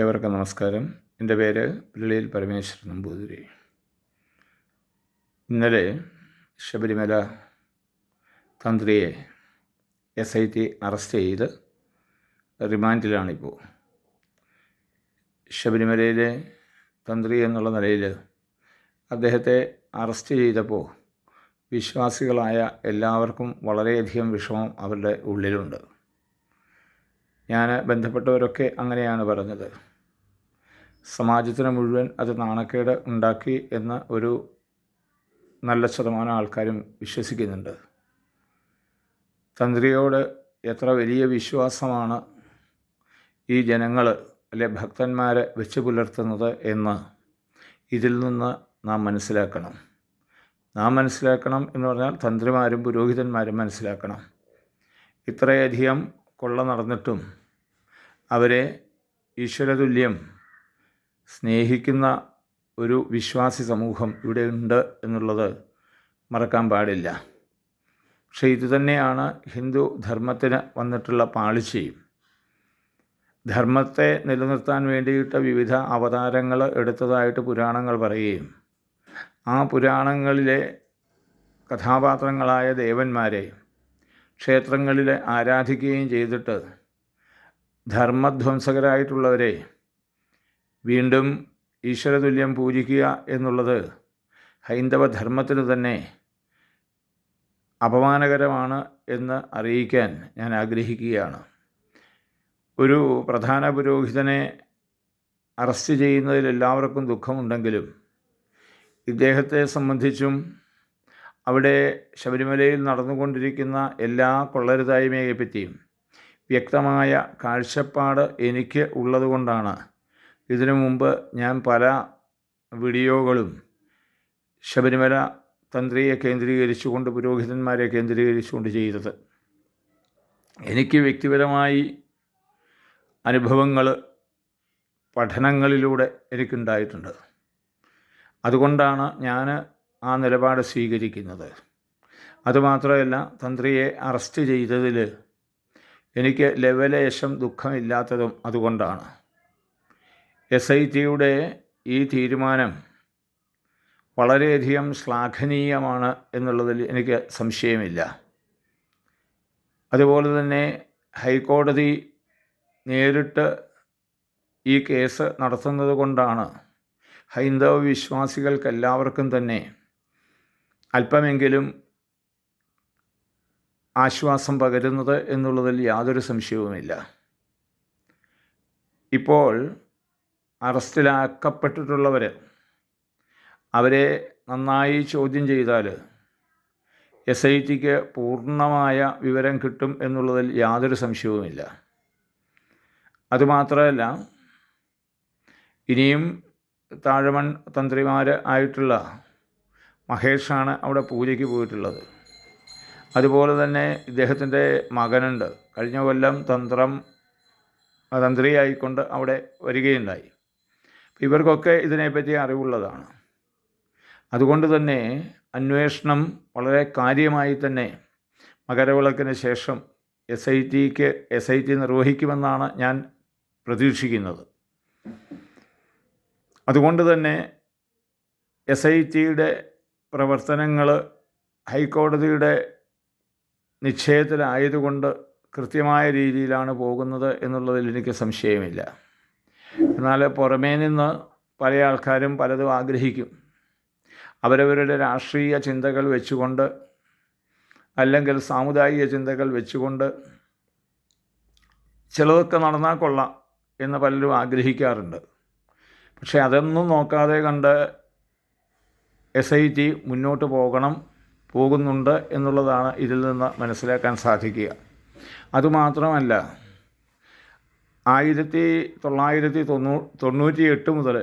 ഏവർക്കും നമസ്കാരം. എന്റെ പേര് പിള്ളിയിൽ പരമേശ്വരൻ നമ്പൂതിരി. ഇന്നലെ ശബരിമല തന്ത്രിയെ എസ് ഐ ടി അറസ്റ്റ് ചെയ്ത് റിമാൻഡിലാണിപ്പോൾ. ശബരിമലയിലെ തന്ത്രി എന്നുള്ള നിലയിൽ അദ്ദേഹത്തെ അറസ്റ്റ് ചെയ്തപ്പോൾ വിശ്വാസികളായ എല്ലാവർക്കും വളരെയധികം വിഷമം അവരുടെ ഉള്ളിലുണ്ട്. ഞാൻ ബന്ധപ്പെട്ടവരൊക്കെ അങ്ങനെയാണ് പറഞ്ഞത്. സമാജത്തിന് മുഴുവൻ അത് നാണക്കേട് ഉണ്ടാക്കി എന്ന് ഒരു നല്ല ശതമാനം ആൾക്കാരും വിശ്വസിക്കുന്നുണ്ട്. തന്ത്രിയോട് എത്ര വലിയ വിശ്വാസമാണ് ഈ ജനങ്ങൾ അല്ലെ ഭക്തന്മാർ വെച്ച് പുലർത്തുന്നത് എന്ന് ഇതിൽ നിന്ന് നാം മനസ്സിലാക്കണം. നാം മനസ്സിലാക്കണം എന്ന് പറഞ്ഞാൽ തന്ത്രിമാരും പുരോഹിതന്മാരും മനസ്സിലാക്കണം. ഇത്രയധികം കൊള്ള നടന്നിട്ടും അവരെ ഈശ്വരതുല്യം സ്നേഹിക്കുന്ന ഒരു വിശ്വാസി സമൂഹം ഇവിടെ ഉണ്ട് എന്നുള്ളത് മറക്കാൻ പാടില്ല. പക്ഷേ ഇതുതന്നെയാണ് ഹിന്ദു ധർമ്മത്തിന് വന്നിട്ടുള്ള പാളിച്ചയും. ധർമ്മത്തെ നിലനിർത്താൻ വേണ്ടിയിട്ട് വിവിധ അവതാരങ്ങൾ എടുത്തതായിട്ട് പുരാണങ്ങൾ പറയുകയും ആ പുരാണങ്ങളിലെ കഥാപാത്രങ്ങളായ ദേവന്മാരെ ക്ഷേത്രങ്ങളിൽ ആരാധിക്കുകയും ചെയ്തിട്ട് ധർമ്മധ്വംസകരായിട്ടുള്ളവരെ വീണ്ടും ഈശ്വരതുല്യം പൂജിക്കുക എന്നുള്ളത് ഹൈന്ദവ ധർമ്മത്തിന് തന്നെ അപമാനകരമാണ് എന്ന് അറിയിക്കാൻ ഞാൻ ആഗ്രഹിക്കുകയാണ്. ഒരു പ്രധാന പുരോഹിതനെ അറസ്റ്റ് ചെയ്യുന്നതിൽ എല്ലാവർക്കും ദുഃഖമുണ്ടെങ്കിലും ഇദ്ദേഹത്തെ സംബന്ധിച്ചും അവിടെ ശബരിമലയിൽ നടന്നുകൊണ്ടിരിക്കുന്ന എല്ലാ കൊള്ളരുതായ്മയെപ്പറ്റിയും വ്യക്തമായ കാഴ്ചപ്പാട് എനിക്ക് ഉള്ളതുകൊണ്ടാണ്. ഇതിനു മുമ്പ് ഞാൻ പല വീഡിയോകളും ശബരിമല തന്ത്രിയെ കേന്ദ്രീകരിച്ചുകൊണ്ട് പുരോഹിതന്മാരെ കേന്ദ്രീകരിച്ചുകൊണ്ട് ചെയ്തത്. എനിക്ക് വ്യക്തിപരമായി അനുഭവങ്ങൾ പഠനങ്ങളിലൂടെ എനിക്കുണ്ടായിട്ടുണ്ട്. അതുകൊണ്ടാണ് ഞാൻ ആ നിലപാട് സ്വീകരിക്കുന്നത്. അതുമാത്രമല്ല തന്ത്രിയെ അറസ്റ്റ് ചെയ്തതിൽ എനിക്ക് ലെവലേശം ദുഃഖമില്ലാത്തതും അതുകൊണ്ടാണ്. എസ് ഐ ടിയുടെ ഈ തീരുമാനം വളരെയധികം ശ്ലാഘനീയമാണ് എന്നുള്ളതിൽ എനിക്ക് സംശയമില്ല. അതുപോലെ തന്നെ ഹൈക്കോടതി നേരിട്ട് ഈ കേസ് നടത്തുന്നത് കൊണ്ടാണ് ഹൈന്ദവ വിശ്വാസികൾക്കെല്ലാവർക്കും തന്നെ അല്പമെങ്കിലും ആശ്വാസം പകരുന്നത് എന്നുള്ളതിൽ യാതൊരു സംശയവുമില്ല. ഇപ്പോൾ അറസ്റ്റിലാക്കപ്പെട്ടിട്ടുള്ളവർ അവരെ നന്നായി ചോദ്യം ചെയ്താൽ എസ് ഐ ടിക്ക് പൂർണമായ വിവരം കിട്ടും എന്നുള്ളതിൽ യാതൊരു സംശയവുമില്ല. അതുമാത്രമല്ല ഇനിയും താഴമൺ തന്ത്രിമാർ ആയിട്ടുള്ള മഹേഷാണ് അവിടെ പൂജയ്ക്ക് പോയിട്ടുള്ളത്. അതുപോലെ തന്നെ ഇദ്ദേഹത്തിന്റെ മകനുണ്ട്. കഴിഞ്ഞ കൊല്ലം തന്ത്രം തന്ത്രിയായിക്കൊണ്ട് അവിടെ വരികയുണ്ടായി. ഇവർക്കൊക്കെ ഇതിനെപ്പറ്റി അറിവുള്ളതാണ്. അതുകൊണ്ട് തന്നെ അന്വേഷണം വളരെ കാര്യമായി തന്നെ മകരവിളക്കിന് ശേഷം എസ് ഐ ടിക്ക് എസ് ഐ ടി നിർവഹിക്കുമെന്നാണ് ഞാൻ പ്രതീക്ഷിക്കുന്നത്. അതുകൊണ്ട് തന്നെ എസ് ഐ ടിയുടെ പ്രവർത്തനങ്ങൾ ഹൈക്കോടതിയുടെ നിശ്ചയത്തിലായതുകൊണ്ട് കൃത്യമായ രീതിയിലാണ് പോകുന്നത് എന്നുള്ളതിൽ എനിക്ക് സംശയമില്ല. എന്നാൽ പുറമേ നിന്ന് പല ആൾക്കാരും പലതും ആഗ്രഹിക്കും. അവരവരുടെ രാഷ്ട്രീയ ചിന്തകൾ വെച്ചുകൊണ്ട് അല്ലെങ്കിൽ സാമുദായിക ചിന്തകൾ വെച്ചുകൊണ്ട് ചിലതൊക്കെ നടന്നാൽ കൊള്ളാം എന്ന് പലരും ആഗ്രഹിക്കാറുണ്ട്. പക്ഷേ അതൊന്നും നോക്കാതെ കണ്ട് എസ് ഐ ടി മുന്നോട്ട് പോകണം പോകുന്നുണ്ട് എന്നുള്ളതാണ് ഇതിൽ നിന്ന് മനസ്സിലാക്കാൻ സാധിക്കുക. അതുമാത്രമല്ല ആയിരത്തി തൊള്ളായിരത്തി തൊണ്ണൂ തൊണ്ണൂറ്റി എട്ട് മുതൽ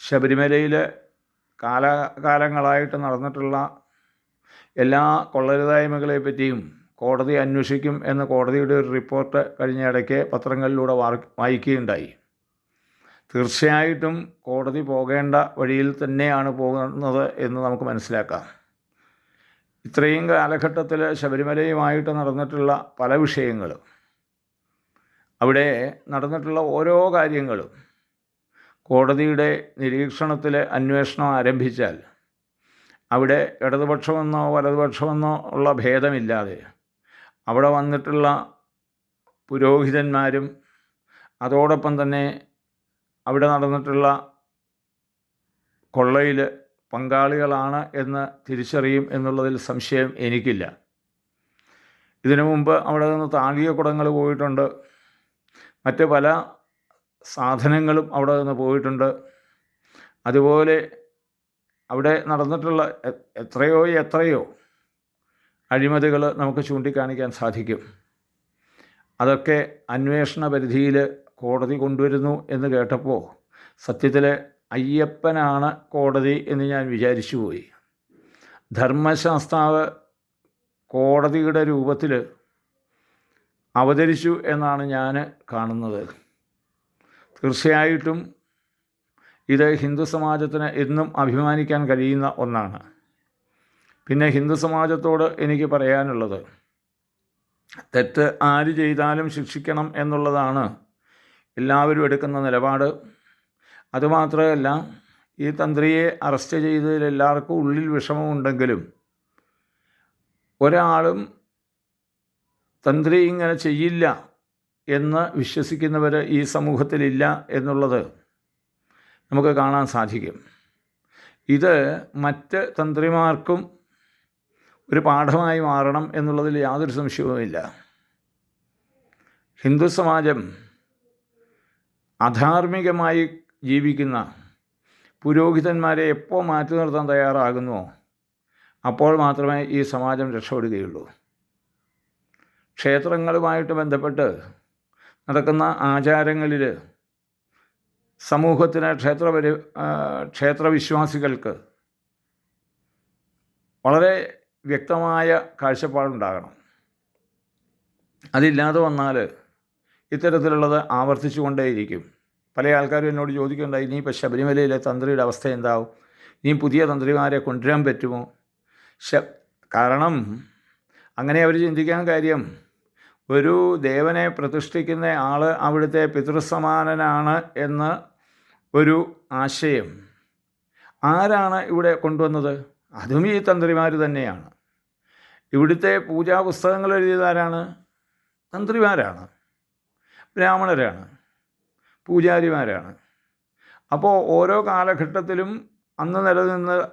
ശബരിമലയിൽ കാലാകാലങ്ങളായിട്ട് നടന്നിട്ടുള്ള എല്ലാ കൊള്ളരുതായ്മകളെ പറ്റിയും കോടതി അന്വേഷിക്കും എന്ന് കോടതിയുടെ ഒരു റിപ്പോർട്ട് കഴിഞ്ഞ ഇടയ്ക്ക് പത്രങ്ങളിലൂടെ വായിക്കുകയുണ്ടായി. തീർച്ചയായിട്ടും കോടതി പോകേണ്ട വഴിയിൽ തന്നെയാണ് പോകുന്നത് എന്ന് നമുക്ക് മനസ്സിലാക്കാം. ഇത്രയും കാലഘട്ടത്തിൽ ശബരിമലയുമായിട്ട് നടന്നിട്ടുള്ള പല വിഷയങ്ങളും അവിടെ നടന്നിട്ടുള്ള ഓരോ കാര്യങ്ങളും കോടതിയുടെ നിരീക്ഷണത്തിൽ അന്വേഷണം ആരംഭിച്ചാൽ അവിടെ ഇടതുപക്ഷമെന്നോ വലതുപക്ഷമെന്നോ ഉള്ള ഭേദമില്ലാതെ അവിടെ വന്നിട്ടുള്ള പുരോഹിതന്മാരും അതോടൊപ്പം തന്നെ അവിടെ നടന്നിട്ടുള്ള കൊള്ളയിൽ പങ്കാളികളാണ് എന്ന് തിരിച്ചറിയും എന്നുള്ളതിൽ സംശയം എനിക്കില്ല. ഇതിനു മുമ്പ് അവിടെ നിന്ന് താഴിക കുടങ്ങൾ പോയിട്ടുണ്ട്. മറ്റ് പല സാധനങ്ങളും അവിടെ നിന്ന് പോയിട്ടുണ്ട്. അതുപോലെ അവിടെ നടന്നിട്ടുള്ള എത്രയോ എത്രയോ അഴിമതികൾ നമുക്ക് ചൂണ്ടിക്കാണിക്കാൻ സാധിക്കും. അതൊക്കെ അന്വേഷണ പരിധിയിൽ കോടതി കൊണ്ടുവരുന്നു എന്ന് കേട്ടപ്പോൾ സത്യത്തിൽ അയ്യപ്പനാണ് കോടതി എന്ന് ഞാൻ വിചാരിച്ചു പോയി. ധർമ്മശാസ്താവ് കോടതിയുടെ രൂപത്തിൽ അവതരിച്ചു എന്നാണ് ഞാൻ കാണുന്നത്. തീർച്ചയായിട്ടും ഇത് ഹിന്ദു സമാജത്തിന് എന്നും അഭിമാനിക്കാൻ കഴിയുന്ന ഒന്നാണ്. പിന്നെ ഹിന്ദു സമാജത്തോട് എനിക്ക് പറയാനുള്ളത് തെറ്റ് ആര് ചെയ്താലും ശിക്ഷിക്കണം എന്നുള്ളതാണ് എല്ലാവരും എടുക്കുന്ന നിലപാട്. അതുമാത്രമല്ല ഈ തന്ത്രിയെ അറസ്റ്റ് ചെയ്തതിൽ എല്ലാവർക്കും ഉള്ളിൽ വിഷമമുണ്ടെങ്കിലും ഒരാളും തന്ത്രി ഇങ്ങനെ ചെയ്യില്ല എന്ന് വിശ്വസിക്കുന്നവർ ഈ സമൂഹത്തിലില്ല എന്നുള്ളത് നമുക്ക് കാണാൻ സാധിക്കും. ഇത് മറ്റ് തന്ത്രിമാർക്കും ഒരു പാഠമായി മാറണം എന്നുള്ളതിൽ യാതൊരു സംശയവുമില്ല. ഹിന്ദു സമാജം അധാർമികമായി ജീവിക്കുന്ന പുരോഹിതന്മാരെ എപ്പോൾ മാറ്റി നിർത്താൻ തയ്യാറാകുന്നുവോ അപ്പോൾ മാത്രമേ ഈ സമാജം രക്ഷപ്പെടുകയുള്ളൂ. ക്ഷേത്രങ്ങളുമായിട്ട് ബന്ധപ്പെട്ട് നടക്കുന്ന ആചാരങ്ങളിൽ സമൂഹത്തിന് ക്ഷേത്രപരി ക്ഷേത്രവിശ്വാസികൾക്ക് വളരെ വ്യക്തമായ കാഴ്ചപ്പാടുണ്ടാകണം. അതില്ലാതെ വന്നാൽ ഇത്തരത്തിലുള്ളത് ആവർത്തിച്ചു കൊണ്ടേയിരിക്കും പല ആൾക്കാരും എന്നോട് ചോദിക്കുന്നുണ്ടായി ഇനിയിപ്പോൾ ശബരിമലയിലെ തന്ത്രിയുടെ അവസ്ഥ എന്താവും? നീ പുതിയ തന്ത്രിമാരെ കൊണ്ടുവരാൻ പറ്റുമോ? ശ കാരണം അങ്ങനെ അവർ ചിന്തിക്കാൻ കാര്യം ഒരു ദേവനെ പ്രതിഷ്ഠിക്കുന്ന ആൾ അവിടുത്തെ പിതൃസമാനനാണ് എന്ന് ഒരു ആശയം. ആരാണ് ഇവിടെ കൊണ്ടുവന്നത്? അതും ഈ തന്ത്രിമാർ തന്നെയാണ്. ഇവിടുത്തെ പൂജാ പുസ്തകങ്ങൾ എഴുതിയതാരാണ്? തന്ത്രിമാരാണ്. ബ്രാഹ്മണരാണ് പൂജാരിമാരാണ്. അപ്പോൾ ഓരോ കാലഘട്ടത്തിലും അന്ന് നിലനിന്ന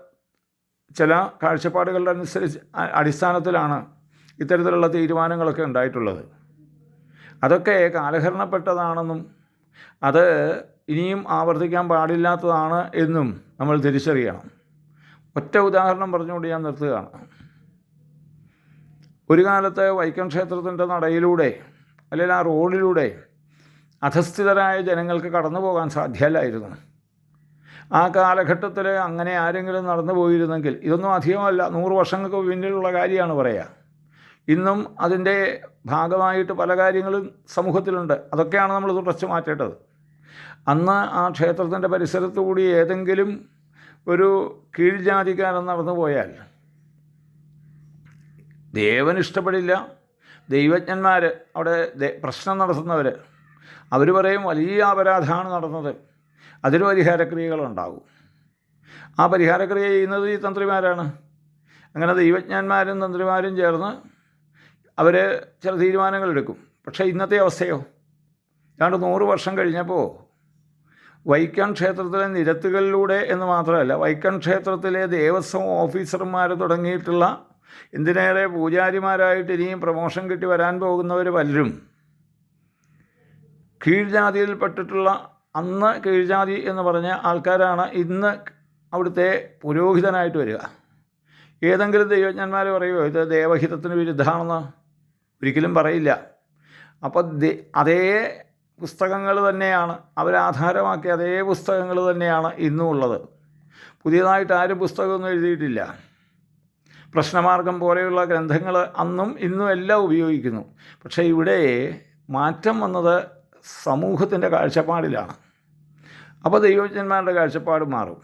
ചില കാഴ്ചപ്പാടുകളുടെ അനുസരിച്ച് അടിസ്ഥാനത്തിലാണ് ഇത്തരത്തിലുള്ള തീരുമാനങ്ങളൊക്കെ ഉണ്ടായിട്ടുള്ളത്. അതൊക്കെ കാലഹരണപ്പെട്ടതാണെന്നും അത് ഇനിയും ആവർത്തിക്കാൻ പാടില്ലാത്തതാണ് എന്നും നമ്മൾ തിരിച്ചറിയണം. ഒറ്റ ഉദാഹരണം പറഞ്ഞുകൊണ്ട് ഞാൻ നിർത്തുകയാണ്. ഒരു കാലത്ത് വൈക്കം ക്ഷേത്രത്തിന്റെ നടയിലൂടെ അല്ലെങ്കിൽ ആ റോഡിലൂടെ അധസ്ഥിതരായ ജനങ്ങൾക്ക് കടന്നു പോകാൻ സാധ്യമല്ലായിരുന്നു ആ കാലഘട്ടത്തിൽ അങ്ങനെ ആരെങ്കിലും നടന്നു പോയിരുന്നെങ്കിൽ ഇതൊന്നും അധികമല്ല നൂറ് വർഷങ്ങൾക്ക് പിന്നിലുള്ള കാര്യമാണ് പറയുക ഇന്നും അതിന്റെ ഭാഗമായിട്ട് പല കാര്യങ്ങളും സമൂഹത്തിലുണ്ട്. അതൊക്കെയാണ് നമ്മൾ തുടച്ചു മാറ്റേണ്ടത്. അന്ന് ആ ക്ഷേത്രത്തിന്റെ പരിസരത്തു കൂടി ഏതെങ്കിലും ഒരു കീഴ്ജാതിക്കാരൻ നടന്നു പോയാൽ ദേവൻ ഇഷ്ടപ്പെടില്ല. ദൈവജ്ഞന്മാർ അവിടെ പ്രശ്നം നടത്തുന്നവർ അവർ പറയും വലിയ അപരാധമാണ് നടന്നത്. അതിന് പരിഹാരക്രിയകളുണ്ടാകും. ആ പരിഹാരക്രിയ ചെയ്യുന്നത് ഈ തന്ത്രിമാരാണ്. അങ്ങനെ ദൈവജ്ഞാന്മാരും തന്ത്രിമാരും ചേർന്ന് അവർ ചില തീരുമാനങ്ങൾ എടുക്കും പക്ഷേ ഇന്നത്തെ അവസ്ഥയോ? ഏതാണ്ട് നൂറ് വർഷം കഴിഞ്ഞപ്പോൾ വൈക്കം ക്ഷേത്രത്തിലെ നിരത്തുകളിലൂടെ എന്ന് മാത്രമല്ല വൈക്കം ക്ഷേത്രത്തിലെ ദേവസ്വം ഓഫീസർമാർ തുടങ്ങിയിട്ടുള്ള എന്തിനേറെ പൂജാരിമാരായിട്ട് ഇനിയും പ്രമോഷൻ കിട്ടി വരാൻ പോകുന്നവർ പലരും കീഴ്ജാതിയിൽപ്പെട്ടിട്ടുള്ള അന്ന് കീഴ്ജാതി എന്ന് പറഞ്ഞ ആൾക്കാരാണ് ഇന്ന് അവിടുത്തെ പുരോഹിതനായിട്ട് വരിക. ഏതെങ്കിലും ദൈവജ്ഞന്മാർ പറയുമോ ഇത് ദേവഹിതത്തിന് വിരുദ്ധമാണെന്ന്? ഒരിക്കലും പറയില്ല. അപ്പോൾ അതേ പുസ്തകങ്ങൾ തന്നെയാണ് അവരാധാരമാക്കിയ അതേ പുസ്തകങ്ങൾ തന്നെയാണ് ഇന്നും ഉള്ളത്. പുതിയതായിട്ട് ആരും പുസ്തകമൊന്നും എഴുതിയിട്ടില്ല. പ്രശ്നമാർഗം പോലെയുള്ള ഗ്രന്ഥങ്ങൾ അന്നും ഇന്നും എല്ലാം ഉപയോഗിക്കുന്നു. പക്ഷേ ഇവിടെ മാറ്റം വന്നത് സമൂഹത്തിന്റെ കാഴ്ചപ്പാടിലാണ്. അപ്പോൾ ദൈവജന്മാരുടെ കാഴ്ചപ്പാട് മാറും.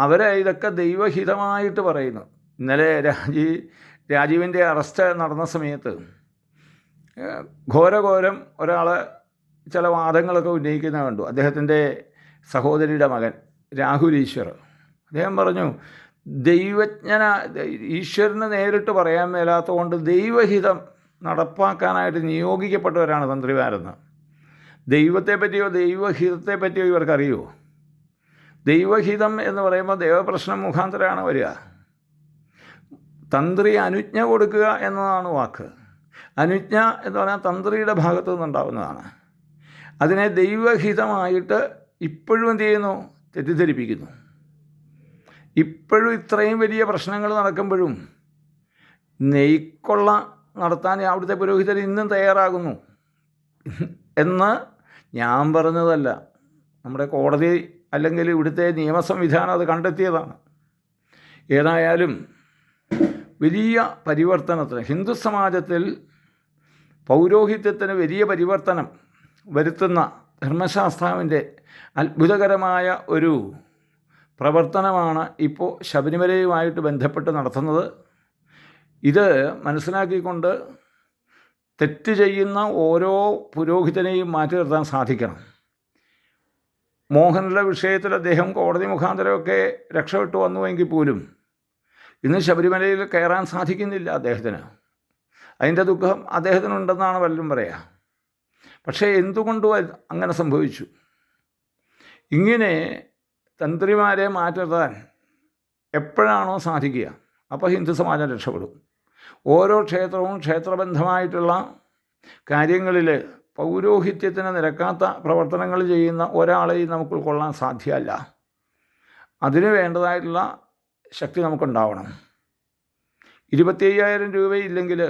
അവരെ ഇതൊക്കെ ദൈവഹിതമായിട്ട് പറയുന്നു. ഇന്നലെ രാജീ രാജീവിന്റെ അറസ്റ്റ് നടന്ന സമയത്ത് ഘോരഘോരം ഒരാൾ ചില വാദങ്ങളൊക്കെ ഉന്നയിക്കുന്ന കണ്ടു. അദ്ദേഹത്തിന്റെ സഹോദരിയുടെ മകൻ രാഹുൽ ഈശ്വർ. അദ്ദേഹം പറഞ്ഞു ദൈവജ്ഞന ഈശ്വരന് നേരിട്ട് പറയാൻ മേലാത്തതുകൊണ്ട് ദൈവഹിതം നടപ്പാക്കാനായിട്ട് നിയോഗിക്കപ്പെട്ടവരാണ് തന്ത്രിമാരെന്ന്. ദൈവത്തെ പറ്റിയോ ദൈവഹിതത്തെ പറ്റിയോ ഇവർക്കറിയുമോ ദൈവഹിതം എന്ന് പറയുമ്പോൾ ദൈവപ്രശ്നം മുഖാന്തരമാണ് വരിക. തന്ത്രി അനുജ്ഞ കൊടുക്കുക എന്നതാണ് വാക്ക്. അനുജ്ഞ എന്ന് പറഞ്ഞാൽ തന്ത്രിയുടെ ഭാഗത്തു നിന്നുണ്ടാവുന്നതാണ്. അതിനെ ദൈവഹിതമായിട്ട് ഇപ്പോഴും എന്ത് ചെയ്യുന്നു? തെറ്റിദ്ധരിപ്പിക്കുന്നു. ഇപ്പോഴും ഇത്രയും വലിയ പ്രശ്നങ്ങൾ നടക്കുമ്പോഴും നെയ്ക്കൊള്ള നടത്താൻ അവിടുത്തെ പുരോഹിതർ ഇന്നും തയ്യാറാകുന്നു എന്ന് ഞാൻ പറഞ്ഞതല്ല. നമ്മുടെ കോടതി അല്ലെങ്കിൽ ഇവിടുത്തെ നിയമ സംവിധാനം അത് കണ്ടെത്തിയതാണ്. ഏതായാലും വലിയ പരിവർത്തനത്തിന് ഹിന്ദു സമാജത്തിൽ പൗരോഹിത്യത്തിന് വലിയ പരിവർത്തനം വരുത്തുന്ന ധർമ്മശാസ്താവിന്റെ അത്ഭുതകരമായ ഒരു പ്രവർത്തനമാണ് ഇപ്പോൾ ശബരിമലയുമായിട്ട് ബന്ധപ്പെട്ട് നടത്തുന്നത്. ഇത് മനസ്സിലാക്കിക്കൊണ്ട് തെറ്റ് ചെയ്യുന്ന ഓരോ പുരോഹിതനെയും മാറ്റി നിർത്താൻ സാധിക്കണം. മോഹനിലെ വിഷയത്തിൽ അദ്ദേഹം കോടതി മുഖാന്തരമൊക്കെ രക്ഷപ്പെട്ടു വന്നുവെങ്കിൽ പോലും ഇന്ന് ശബരിമലയിൽ കയറാൻ സാധിക്കുന്നില്ല അദ്ദേഹത്തിന്. അതിന്റെ ദുഃഖം അദ്ദേഹത്തിനുണ്ടെന്നാണ് വല്ലതും പറയുക പക്ഷേ എന്തുകൊണ്ട് അങ്ങനെ സംഭവിച്ചു. ഇങ്ങനെ തന്ത്രിമാരെ മാറ്റിർത്താൻ എപ്പോഴാണോ സാധിക്കുക അപ്പോൾ ഹിന്ദു സമാജം രക്ഷപ്പെടും. ഓരോ ക്ഷേത്രവും ക്ഷേത്രബന്ധമായിട്ടുള്ള കാര്യങ്ങളിൽ പൗരോഹിത്യത്തിന് നിരക്കാത്ത പ്രവർത്തനങ്ങൾ ചെയ്യുന്ന ഒരാളെയും നമുക്ക് ഉൾക്കൊള്ളാൻ സാധ്യമല്ല. അതിന് വേണ്ടതായിട്ടുള്ള ശക്തി നമുക്കുണ്ടാവണം. ഇരുപത്തി അയ്യായിരം രൂപയില്ലെങ്കിൽ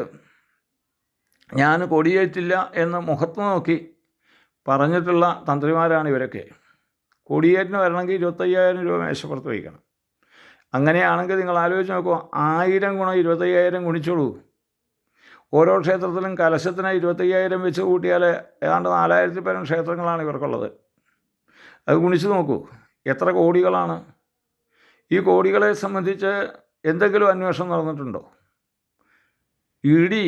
ഞാൻ കൊടിയേറ്റില്ല എന്ന് മുഖത്ത് നോക്കി പറഞ്ഞിട്ടുള്ള തന്ത്രിമാരാണ് ഇവരൊക്കെ. കൊടിയേറ്റിന് വരണമെങ്കിൽ ഇരുപത്തയ്യായിരം രൂപ മേശപ്പുറത്ത് വയ്ക്കണം. അങ്ങനെയാണെങ്കിൽ നിങ്ങൾ ആലോചിച്ച് നോക്കൂ ആയിരം ഗുണം ഇരുപത്തയ്യായിരം ഗുണിച്ചോളൂ. ഓരോ ക്ഷേത്രത്തിലും കലശത്തിന് ഇരുപത്തയ്യായിരം വെച്ച് കൂട്ടിയാൽ ഏതാണ്ട് നാലായിരത്തി പരം ക്ഷേത്രങ്ങളാണ് ഇവർക്കുള്ളത്. അത് ഗുണിച്ച് നോക്കൂ എത്ര കോടികളാണ്? ഈ കോടികളെ സംബന്ധിച്ച് എന്തെങ്കിലും അന്വേഷണം നടന്നിട്ടുണ്ടോ? ഇ ഡി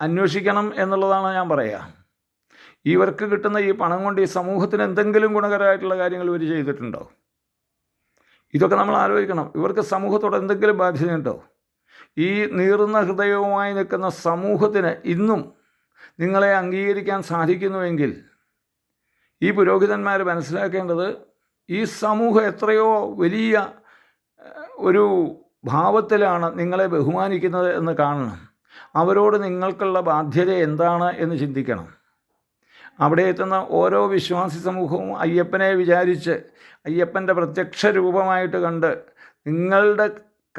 അന്വേഷിക്കണം എന്നുള്ളതാണ് ഞാൻ പറയുക. ഇവർക്ക് കിട്ടുന്ന ഈ പണം കൊണ്ട് ഈ സമൂഹത്തിന് എന്തെങ്കിലും ഗുണകരമായിട്ടുള്ള കാര്യങ്ങൾ ഇവർ ചെയ്തിട്ടുണ്ടോ? ഇതൊക്കെ നമ്മൾ ആലോചിക്കണം. ഇവർക്ക് സമൂഹത്തോട് എന്തെങ്കിലും ബാധ്യതയുണ്ടോ? ഈ നീറുന്ന ഹൃദയവുമായി നിൽക്കുന്ന സമൂഹത്തിന് ഇന്നും നിങ്ങളെ അംഗീകരിക്കാൻ സാധിക്കുന്നുവെങ്കിൽ ഈ പുരോഹിതന്മാർ മനസ്സിലാക്കേണ്ടത് ഈ സമൂഹം എത്രയോ വലിയ ഒരു ഭാവത്തിലാണ് നിങ്ങളെ ബഹുമാനിക്കുന്നത് എന്ന് കാണണം. അവരോട് നിങ്ങൾക്കുള്ള ബാധ്യത എന്താണ് എന്ന് ചിന്തിക്കണം. അവിടെ എത്തുന്ന ഓരോ വിശ്വാസി സമൂഹവും അയ്യപ്പനെ വിചാരിച്ച് അയ്യപ്പന്റെ പ്രത്യക്ഷ രൂപമായിട്ട് കണ്ട് നിങ്ങളുടെ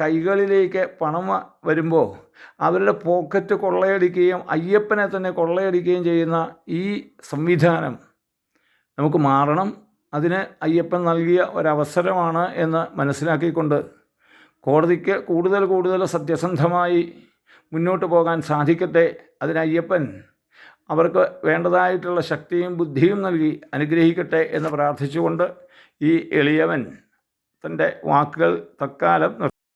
കൈകളിലേക്ക് പണം വരുമ്പോൾ അവരുടെ പോക്കറ്റ് കൊള്ളയടിക്കുകയും അയ്യപ്പനെ തന്നെ കൊള്ളയടിക്കുകയും ചെയ്യുന്ന ഈ സംവിധാനം നമുക്ക് മാറണം. അതിന് അയ്യപ്പൻ നൽകിയ ഒരവസരമാണ് എന്ന് മനസ്സിലാക്കിക്കൊണ്ട് കോടതിക്ക് കൂടുതൽ കൂടുതൽ സത്യസന്ധമായി മുന്നോട്ട് പോകാൻ സാധിക്കട്ടെ. അതിന് അയ്യപ്പൻ അവർക്ക് വേണ്ടതായിട്ടുള്ള ശക്തിയും ബുദ്ധിയും നൽകി അനുഗ്രഹിക്കട്ടെ എന്ന് പ്രാർത്ഥിച്ചുകൊണ്ട് ഈ എളിയവൻ തന്റെ വാക്കുകൾ തൽക്കാലം